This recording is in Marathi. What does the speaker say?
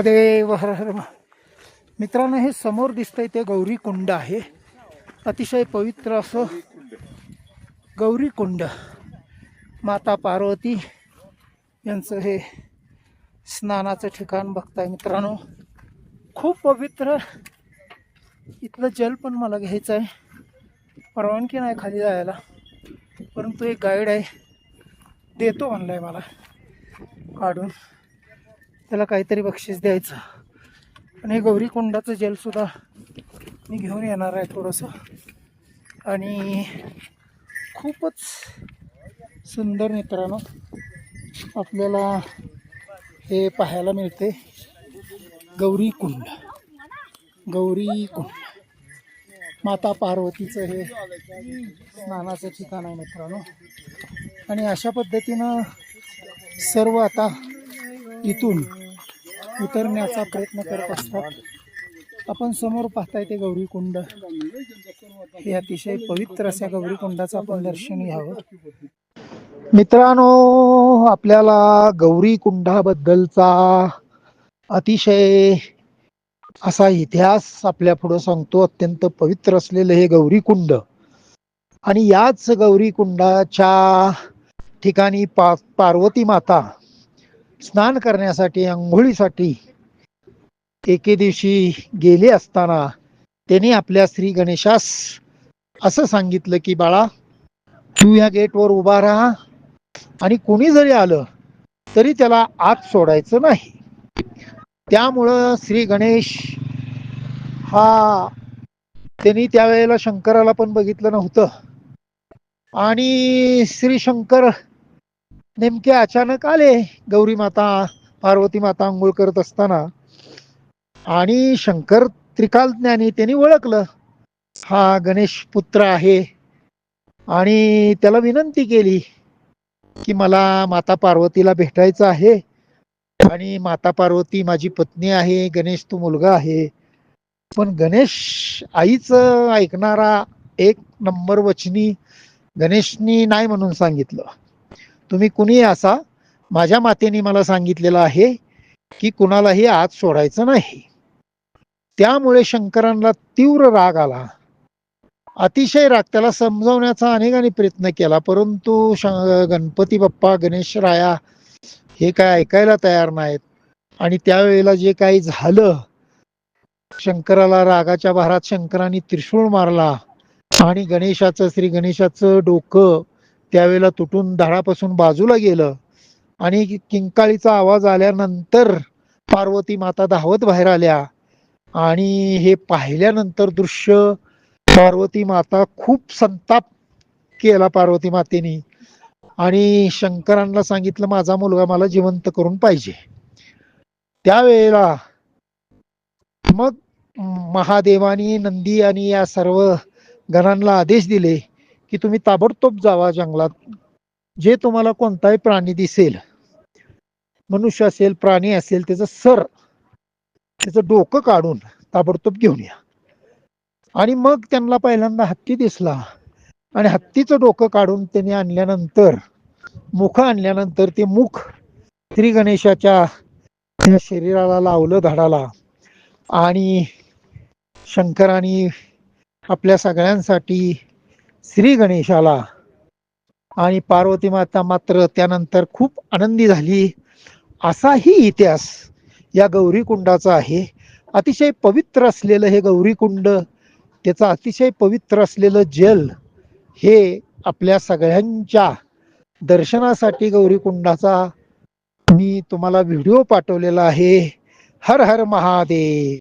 देव हर हर मित्रांनो हे समोर दिसतंय ते गौरी कुंड आहे. अतिशय पवित्र असं गौरी कुंड. माता पार्वती यांचं हे स्नानाचं ठिकाण बघताय मित्रांनो. खूप पवित्र. इथलं जल पण मला घ्यायचं आहे. परवानगी नाही खाली जायला. परंतु एक गाईड आहे. देतो म्हणलाय मला. काढून. त्याला काहीतरी बक्षीस द्यायचं. आणि हे गौरी कुंडाचं मी घेऊन येणार आहे थोडंसं. आणि खूपच सुंदर मित्रांनो आपल्याला हे पाहायला मिळते. गौरी कुंड. गौरी कुंड. माता पार्वतीचं हे स्नानाचं ठिकाण आहे मित्रांनो. आणि अशा पद्धतीनं सर्व आता इथून उतरण्याचा प्रयत्न करत असतात. आपण समोर पाहताय ते गौरीकुंड हे अतिशय पवित्र अशा गौरीकुंडाचं आपण दर्शन घ्यावं. मित्रांनो आपल्याला गौरी कुंडाबद्दलचा अतिशय असा इतिहास आपल्या पुढं सांगतो. अत्यंत पवित्र असलेलं हे गौरी कुंड. आणि याच गौरी कुंडाच्या ठिकाणी पा पार्वती माता स्नान करण्यासाठी आंघोळीसाठी. एके दिवशी गेले असताना त्यांनी आपल्या श्री गणेशास असं सांगितलं की बाळा तू या गेटवर उभा राहा आणि कोणी जरी आलं तरी त्याला आत सोडायचं नाही. त्यामुळं श्री गणेश हा त्यांनी त्यावेळेला शंकराला पण बघितलं नव्हतं. आणि श्री शंकर नेमके अचानक आले गौरी माता पार्वती माता आंघोळ करत असताना. आणि शंकर त्रिकाल ज्ञानी त्यांनी ओळखलं. हा गणेश पुत्र आहे. आणि त्याला विनंती केली की मला माता पार्वतीला भेटायचं आहे. आणि माता पार्वती माझी पत्नी आहे गणेश तू मुलगा आहे. पण गणेश आईचं ऐकणारा एक नंबर वचनी गणेशनी नाही म्हणून सांगितलं. तुम्ही कुणी असा माझ्या मातेने मला सांगितलेलं आहे की कुणालाही आत सोडायचं नाही. त्यामुळे शंकरांना तीव्र राग आला. अतिशय राग त्याला समजवण्याचा अनेकांनी प्रयत्न केला परंतु श- गणपती बाप्पा गणेश राया हे काय ऐकायला तयार नाहीत. आणि त्यावेळेला जे काही झालं शंकराला रागाच्या भारात शंकराने त्रिशूळ मारला आणि गणेशाचं श्री गणेशाचं डोकं त्यावेळेला तुटून धडापासून बाजूला गेलं आणि किंकाळीचा आवाज आल्यानंतर पार्वती माता धावत बाहेर आल्या. आणि हे पाहिल्यानंतर दृश्य पार्वती माता खूप संताप केला पार्वती मातेनी. आणि शंकरांना सांगितलं माझा मुलगा मला जिवंत करून पाहिजे. त्यावेळेला मग महादेवानी नंदी आणि या सर्व गणांना आदेश दिले. की तुम्ही ताबडतोब जावा जंगलात. जे तुम्हाला कोणताही प्राणी दिसेल मनुष्य असेल प्राणी असेल त्याचं सर त्याचं डोकं काढून ताबडतोब घेऊन या. आणि मग त्यांना पहिल्यांदा हत्ती दिसला. आणि हत्तीचं डोकं काढून त्यांनी आणल्यानंतर मुख आणल्यानंतर ते मुख श्री गणेशाच्या त्या शरीराला लावलं धडाला. आणि शंकराने आपल्या सगळ्यांसाठी श्री गणेशाला. आणि पार्वती माता मात्र त्यानंतर खूप आनंदी झाली. असाही इतिहास या गौरी कुंडाचा आहे. अतिशय पवित्र असलेलं हे गौरी कुंड त्याचं अतिशय पवित्र असलेलं जल हे आपल्या सगळ्यांच्या दर्शनासाठी गौरीकुंडाचा मी तुम्हाला व्हिडिओ पाठवलेला आहे. हर हर महादेव.